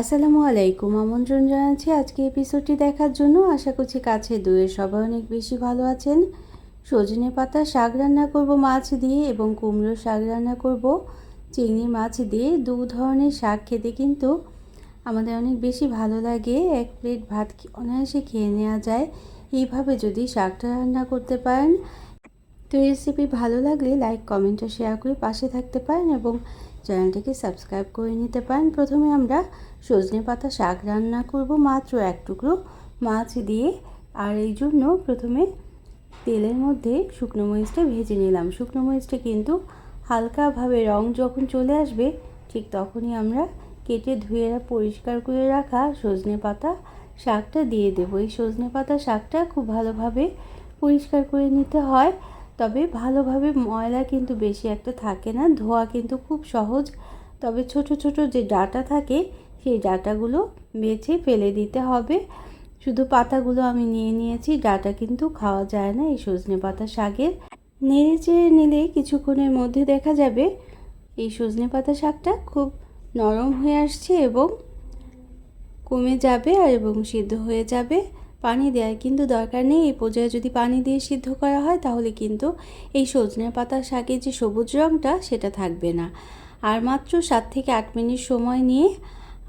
আসসালামু আলাইকুম, আমন্ত্রণ জানাচ্ছি আজকে এপিসোডটি দেখার জন্য। আশা করছি কাছে দূরে সবাই অনেক বেশি ভালো আছেন। সজনে পাতা শাক রান্না করব মাছ দিয়ে এবং কুমড়ো শাক রান্না করব। চিংড়ি মাছ দিয়ে দু ধরনের শাক খেতে কিন্তু আমাদের অনেক বেশি ভালো লাগে। এক প্লেট ভাত অনায়াসে খেয়ে নেওয়া যায়। এইভাবে যদি শাকটা রান্না করতে পারেন। তো রেসিপি ভালো লাগলে লাইক কমেন্ট ও শেয়ার করে পাশে থাকতে পারেন এবং চ্যানেলটিকে সাবস্ক্রাইব করে নিতে পারেন। প্রথমে আমরা সজনে পাতা শাক রান্না করব। মাত্র এক টুকরো মাছ দিয়ে। আর এই জন্য প্রথমে তেলের মধ্যে শুকনো মরিচটা ভেজে নিলাম। শুকনো মরিচটা কিন্তু হালকাভাবে রং যখন চলে আসবে, ঠিক তখনই আমরা কেটে ধুয়ে পরিষ্কার করে রাখা সজনে পাতা শাকটা দিয়ে দেবো। এই সজনে পাতা শাকটা খুব ভালোভাবে পরিষ্কার করে নিতে হয়। তবে ভালোভাবে ময়লা কিন্তু বেশি একটা থাকে না, ধোয়া কিন্তু খুব সহজ। তবে ছোট ছোট যে ডাটা থাকে, সেই ডাটাগুলো বেছে ফেলে দিতে হবে। শুধু পাতাগুলো আমি নিয়ে নিয়েছি, ডাটা কিন্তু খাওয়া যায় না এই সজনে পাতা শাকের। নেড়ে চেড়ে নিলে কিছুক্ষণের মধ্যে দেখা যাবে এই সজনে পাতা শাকটা খুব নরম হয়ে আসছে এবং কমে যাবে আর এবং সিদ্ধ হয়ে যাবে। পানি দেওয়ার কিন্তু দরকার নেই, এই পর্যায়ে যদি পানি দিয়ে সিদ্ধ করা হয়, তাহলে কিন্তু এই সজনে পাতার শাকের যে সবুজ রঙটা সেটা থাকবে না। আর মাত্র সাত থেকে আট মিনিট সময় নিয়ে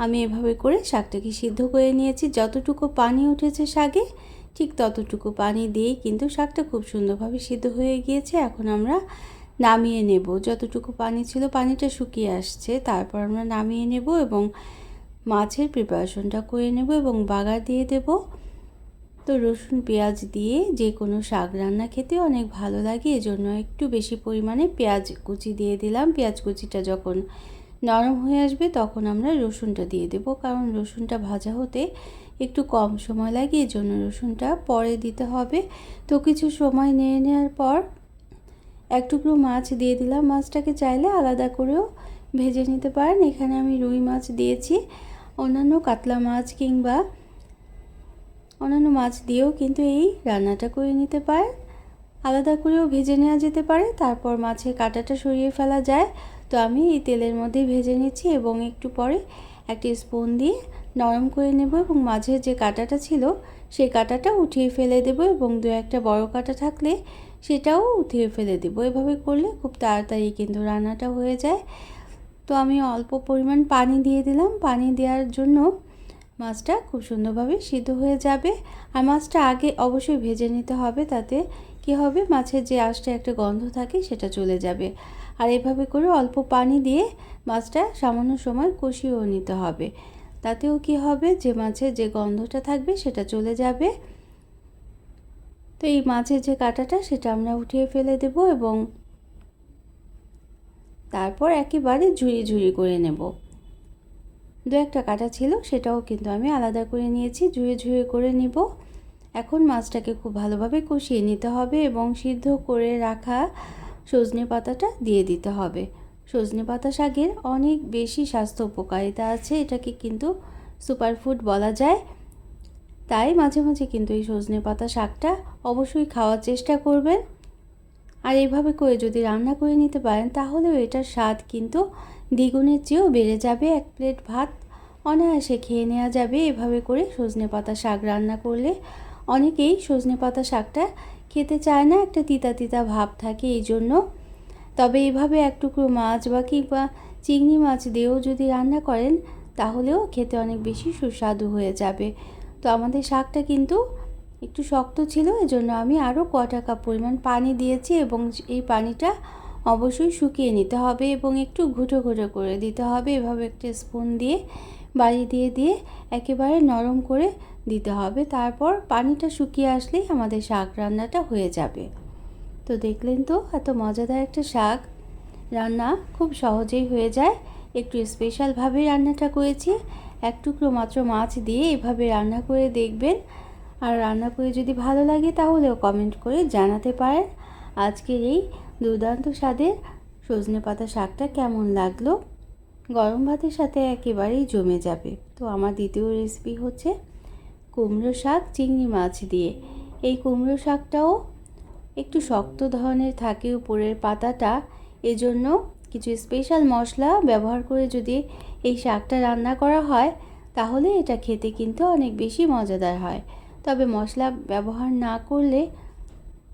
আমি এভাবে করে শাকটাকে সিদ্ধ করে নিয়েছি। যতটুকু পানি উঠেছে শাকে, ঠিক ততটুকু পানি দিয়েই কিন্তু শাকটা খুব সুন্দরভাবে সিদ্ধ হয়ে গিয়েছে। এখন আমরা নামিয়ে নেব। যতটুকু পানি ছিল, পানিটা শুকিয়ে আসছে। তারপর আমরা নামিয়ে নেব এবং মাছের প্রিপারেশনটা করে নেব এবং বাগার দিয়ে দেবো। তো রসুন, পেঁয়াজ দিয়ে যে কোনো শাক রান্না খেতে অনেক ভালো লাগে। এজন্য একটু বেশি পরিমাণে পেঁয়াজ কুচি দিয়ে দিলাম। পেঁয়াজ কুচিটা যখন নরম হয়ে আসবে তখন আমরা রসুনটা দিয়ে দেব। কারণ রসুনটা ভাজা হতে একটু কম সময় লাগে এই জন্য রসুনটা পরে দিতে হবে। তো কিছু সময় নিয়ে নেওয়ার পর এক টুকরো মাছ দিয়ে দিলাম। মাছটাকে চাইলে আলাদা করেও ভেজে নিতে পারেন। এখানে আমি রুই মাছ দিয়েছি। অন্যান্য কাতলা মাছ কিংবা অন্যান্য মাছ দিয়েও কিন্তু এই রান্নাটা করে নিতে পারে। আলাদা করেও ভেজে নেওয়া যেতে পারে। তারপর মাছের কাঁটাটা সরিয়ে ফেলা যায়। তো আমি এই তেলের মধ্যেই ভেজে নিচ্ছি এবং একটু পরে একটি স্পুন দিয়ে নরম করে নেব এবং মাঝের যে কাঁটাটা ছিল, সেই কাঁটাটা উঠিয়ে ফেলে দেব এবং দু একটা বড় কাঁটা থাকলে সেটাও উঠিয়ে ফেলে দেব। এভাবে করলে খুব তাড়াতাড়ি কিন্তু রান্নাটা হয়ে যায়। তো আমি অল্প পরিমাণ পানি দিয়ে দিলাম। পানি দেওয়ার জন্য মাছটা খুব সুন্দরভাবে সিদ্ধ হয়ে যাবে। আর মাছটা আগে অবশ্যই ভেজে নিতে হবে তাতে কি হবে? মাছের যে আঁশটা একটা গন্ধ থাকে সেটা চলে যাবে। আর এভাবে করে অল্প পানি দিয়ে মাছটা সামান্য সময় কষিয়েও নিতে হবে। তাতেও কি হবে? যে মাছের যে গন্ধটা থাকবে সেটা চলে যাবে। তো এই মাছের যে কাঁটাটা সেটা আমরা উঠিয়ে ফেলে দেব এবং তারপর একেবারে ঝুড়ি ঝুড়ি করে নেব। দু একটা কাটা ছিল, সেটাও কিন্তু আমি আলাদা করে নিয়েছি ঝুয়ে ঝুয়ে করে নিব। এখন মাছটাকে খুব ভালোভাবে কষিয়ে নিতে হবে এবং সিদ্ধ করে রাখা সজনে পাতাটা দিয়ে দিতে হবে। সজনে পাতা শাকের অনেক বেশি স্বাস্থ্য উপকারিতা আছে, এটাকে কিন্তু সুপারফুড বলা যায়। তাই মাঝে মাঝে কিন্তু এই সজনে পাতা শাকটা অবশ্যই খাওয়ার চেষ্টা করবেন। আর এইভাবে করে যদি রান্না করে নিতে পারেন, তাহলেও এটার স্বাদ কিন্তু দ্বিগুণের চেয়েও বেড়ে যাবে। এক প্লেট ভাত অনায়াসে খেয়ে নেওয়া যাবে। এভাবে করে সজনে পাতা শাক রান্না করলে অনেকেই সজনে পাতা শাকটা খেতে চায় না, একটা তিতা তিতা ভাব থাকে এই জন্য। তবে এভাবে এক টুকরো মাছ বা কিংবা চিংড়ি মাছ দিয়েও যদি রান্না করেন, তাহলেও খেতে অনেক বেশি সুস্বাদু হয়ে যাবে। তো আমাদের শাকটা কিন্তু একটু শক্ত ছিল, এজন্য আমি আরও কটা কাপ পরিমাণ পানি দিয়েছি এবং এই পানিটা অবশ্যই শুকিয়ে নিতে হবে এবং একটু ঘুটো ঘুটো করে দিতে হবে। এভাবে একটা স্পুন দিয়ে বাড়ি দিয়ে দিয়ে একেবারে নরম করে দিতে হবে। তারপর পানিটা শুকিয়ে আসলেই আমাদের শাক রান্নাটা হয়ে যাবে। তো দেখলেন তো, এত মজাদার একটা শাক। রান্না খুব সহজেই হয়ে যায়। একটু স্পেশালভাবে রান্নাটা করেছি। এক টুকরো মাত্র মাছ দিয়ে এভাবে রান্না করে দেখবেন। আর রান্না করে যদি ভালো লাগে তাহলেও কমেন্ট করে জানাতে পারেন। আজকের এই দুর্দান্ত স্বাদের সজনে পাতা শাকটা কেমন লাগল? গরম ভাতের সাথে একেবারেই জমে যাবে। তো আমার দ্বিতীয় রেসিপি হচ্ছে কুমড়ো শাক, চিংড়ি মাছ দিয়ে। এই কুমড়ো শাকটাও একটু শক্ত ধরনের থাকে উপরের পাতাটা। এজন্য কিছু স্পেশাল মশলা ব্যবহার করে যদি এই শাকটা রান্না করা হয়, তাহলে এটা খেতে কিন্তু অনেক বেশি মজাদার হয়। তবে মশলা ব্যবহার না করলে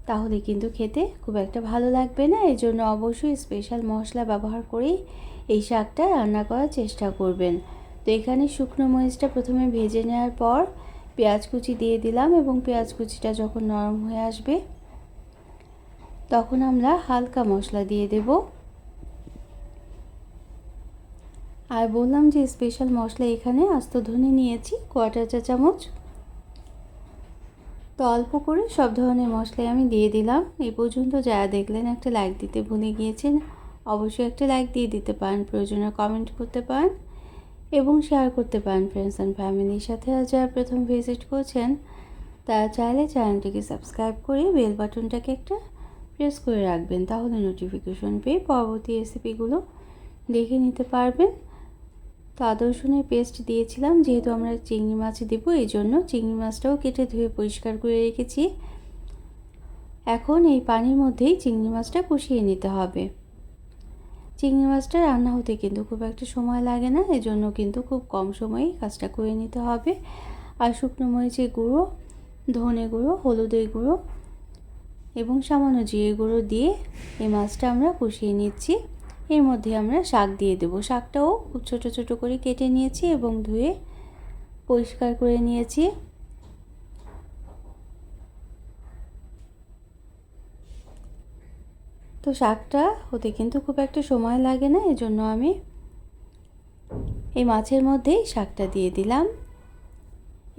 তাহলে কিন্তু খেতে খুব একটা ভালো লাগবে না। এই জন্য অবশ্যই স্পেশাল মশলা ব্যবহার করেই এই শাকটা রান্না করার চেষ্টা করবেন। তো এখানে শুকনো মরিচটা প্রথমে ভেজে নেওয়ার পর পেঁয়াজ কুচি দিয়ে দিলাম এবং পেঁয়াজ কুচিটা যখন নরম হয়ে আসবে তখন আমরা হালকা মশলা দিয়ে দেব। আর বললাম যে স্পেশাল মশলা এখানে আস্ত ধনে নিয়েছি, কোয়াটার চা চামচ তো অল্প করে সব ধরনের মশলাই আমি দিয়ে দিলাম। এই পর্যন্ত যারা দেখলেন একটা লাইক দিতে ভুলে গিয়েছেন, অবশ্যই একটা লাইক দিয়ে দিতে পারেন, প্রয়োজনে কমেন্ট করতে পারেন এবং শেয়ার করতে পারেন ফ্রেন্ডস অ্যান্ড ফ্যামিলির সাথে। আর যারা প্রথম ভিজিট করছেন, তারা চাইলে চ্যানেলটিকে সাবস্ক্রাইব করে বেল বাটনটাকে একটা প্রেস করে রাখবেন। তাহলে নোটিফিকেশন পেয়ে পরবর্তী রেসিপিগুলো দেখে নিতে পারবেন। তো আদর্শনের পেস্ট দিয়েছিলাম, যেহেতু আমরা চিংড়ি মাছ দেবো, এই জন্য চিংড়ি মাছটাও কেটে ধুয়ে পরিষ্কার করে রেখেছি। এখন এই পানির মধ্যেই চিংড়ি মাছটা কষিয়ে নিতে হবে। চিংড়ি মাছটা রান্না হতে কিন্তু খুব একটা সময় লাগে না, এজন্য কিন্তু খুব কম সময়েই কাজটা করে নিতে হবে। আর শুকনো মরিচের গুঁড়ো, ধনে গুঁড়ো, হলুদের গুঁড়ো এবং সামান্য জিরে গুঁড়ো দিয়ে এই মাছটা আমরা কষিয়ে নিচ্ছি। এর মধ্যে আমরা শাক দিয়ে দেবো। শাকটাও খুব ছোটো ছোটো করে কেটে নিয়েছি এবং ধুয়ে পরিষ্কার করে নিয়েছি। তো শাকটা হতে কিন্তু খুব একটা সময় লাগে না, এজন্য আমি এই মাছের মধ্যেই শাকটা দিয়ে দিলাম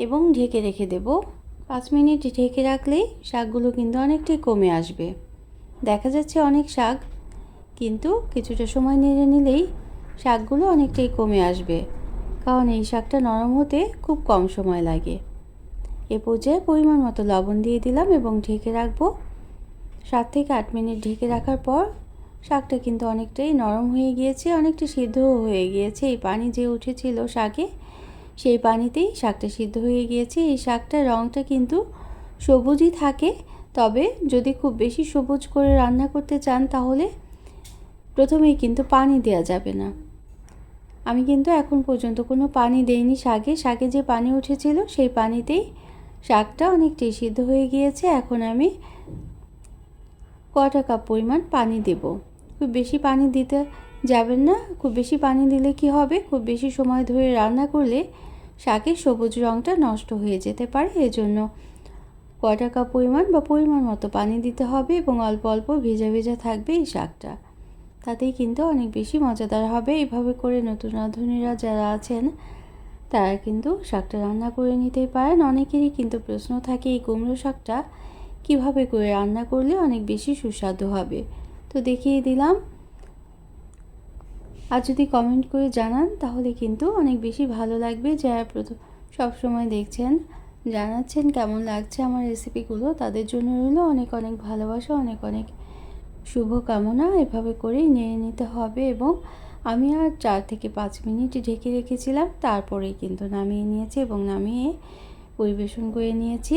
এবং ঢেকে রেখে দেব। পাঁচ মিনিট ঢেকে রাখলেই শাকগুলো কিন্তু অনেকটাই কমে আসবে। দেখা যাচ্ছে অনেক শাক কিন্তু কিছুটা সময় নেড়ে নিলেই শাকগুলো অনেকটাই কমে আসবে, কারণ এই শাকটা নরম হতে খুব কম সময় লাগে। এ পর্যায়ে পরিমাণ মতো লবণ দিয়ে দিলাম এবং ঢেকে রাখব। সাত থেকে আট মিনিট ঢেকে রাখার পর শাকটা কিন্তু অনেকটাই নরম হয়ে গিয়েছে, অনেকটা সিদ্ধও হয়ে গিয়েছে। এই পানি যে উঠেছিল শাকে, সেই পানিতেই শাকটা সিদ্ধ হয়ে গিয়েছে। এই শাকটার রঙটা কিন্তু সবুজই থাকে, তবে যদি খুব বেশি সবুজ করে রান্না করতে চান তাহলে প্রথমেই কিন্তু পানি দেওয়া যাবে না। আমি কিন্তু এখন পর্যন্ত কোনো পানি দেইনি শাকে। শাকে যে পানি উঠেছিল, সেই পানিতেই শাকটা অনেকটাই সিদ্ধ হয়ে গিয়েছে। এখন আমি কটা কাপ পরিমাণ পানি দেব। খুব বেশি পানি দিতে যাবেন না। খুব বেশি পানি দিলে কি হবে? খুব বেশি সময় ধরে রান্না করলে শাকের সবুজ রঙটা নষ্ট হয়ে যেতে পারে। এজন্য কটা কাপ পরিমাণ বা পরিমাণ মতো পানি দিতে হবে এবং অল্প অল্প, ভেজা ভেজা থাকবে এই শাকটা। তাতেই কিন্তু অনেক বেশি মজাদার হবে। এভাবে করে নতুন রাঁধুনিরা যারা আছেন, তারা কিন্তু শাকটা রান্না করে নিতেই পারেন। অনেকেরই কিন্তু প্রশ্ন থাকে, এই কুমড়ো শাকটা কীভাবে করে রান্না করলে অনেক বেশি সুস্বাদু হবে? তো দেখিয়ে দিলাম। আর যদি কমেন্ট করে জানান, তাহলে কিন্তু অনেক বেশি ভালো লাগবে। যারা প্রথম সবসময় দেখছেন, জানাচ্ছেন কেমন লাগছে আমার রেসিপিগুলো তাদের জন্য রইল অনেক অনেক ভালোবাসা, অনেক অনেক শুভ কামনা এভাবে করেই নিয়ে নিতে হবে এবং আমি আর চার থেকে পাঁচ মিনিট ঢেকে রেখেছিলাম, তারপরেই কিন্তু নামিয়ে নিয়েছি এবং নামিয়ে পরিবেশন করে নিয়েছি।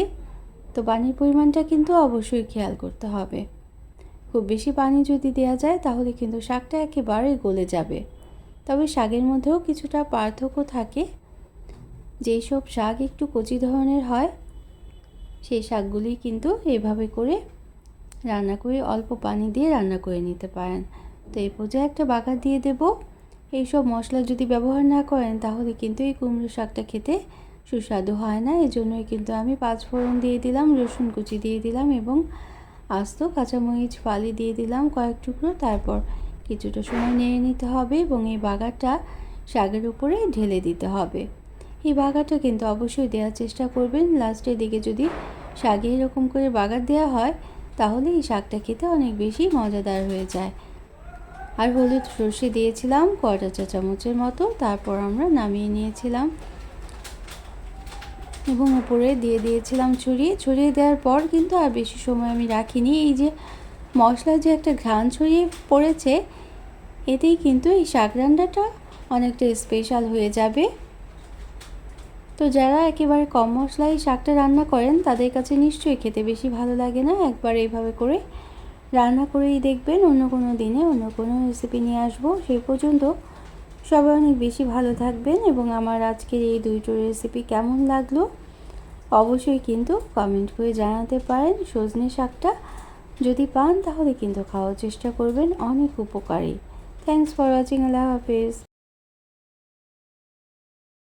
তো পানির পরিমাণটা কিন্তু অবশ্যই খেয়াল করতে হবে। খুব বেশি পানি যদি দেওয়া যায়, তাহলে কিন্তু শাকটা একেবারে গলে যাবে। তবে শাকের মধ্যেও কিছুটা পার্থক্য থাকে। যেই সব শাক একটু কচি ধরনের হয়, সেই শাকগুলি কিন্তু এভাবে করে রান্না করে অল্প পানি দিয়ে রান্না করে নিতে পারেন। তো এই পর্যায়ে একটা বাগার দিয়ে দেব। এইসব মশলা যদি ব্যবহার না করেন, তাহলে কিন্তু এই কুমড়ো শাকটা খেতে সুস্বাদু হয় না। এই জন্যই কিন্তু আমি পাঁচ ফোড়ন দিয়ে দিলাম, রসুন কুচি দিয়ে দিলাম এবং আস্ত কাঁচামরিচ ফালি দিয়ে দিলাম কয়েক টুকরো। তারপর কিছুটা সময় নিয়ে নিতে হবে এবং এই বাগারটা শাকের উপরে ঢেলে দিতে হবে। এই বাগারটা কিন্তু অবশ্যই দেওয়ার চেষ্টা করবেন। লাস্টের দিকে যদি শাকে এরকম করে বাগার দেওয়া হয় তাহলে এই শাকটা খেতে অনেক বেশি মজাদার হয়ে যায়। আর হলুদ সর্ষে দিয়েছিলাম কটা চা চামচের মতো, তারপর আমরা নামিয়ে নিয়েছিলাম। এবং উপরে দিয়ে দিয়েছিলাম ছড়িয়ে। ছড়িয়ে দেওয়ার পর কিন্তু আর বেশি সময় আমি রাখিনি। এই যে মশলার যে একটা ঘ্রাণ ছড়িয়ে পড়েছে, এতেই কিন্তু এই শাক রান্নাটা অনেকটা স্পেশাল হয়ে যাবে। তো যারা একেবারে কম মশলায় শাকটা রান্না করেন, তাদের কাছে নিশ্চয়ই খেতে বেশি ভালো লাগে না। একবার এইভাবে করে রান্না করেই দেখবেন, অন্য কোনো দিনে অন্য কোনো রেসিপি নিয়ে আসব। সেই পর্যন্ত সবাই অনেক বেশি ভালো থাকবেন এবং আমার আজকের এই দুইটো রেসিপি কেমন লাগল, অবশ্যই কিন্তু কমেন্ট করে জানাতে পারেন সজনে শাকটা। যদি পান তাহলে কিন্তু খাওয়ার চেষ্টা করবেন, অনেক উপকারী। থ্যাংকস ফর ওয়াচিং আল্লাহ হাফেজ।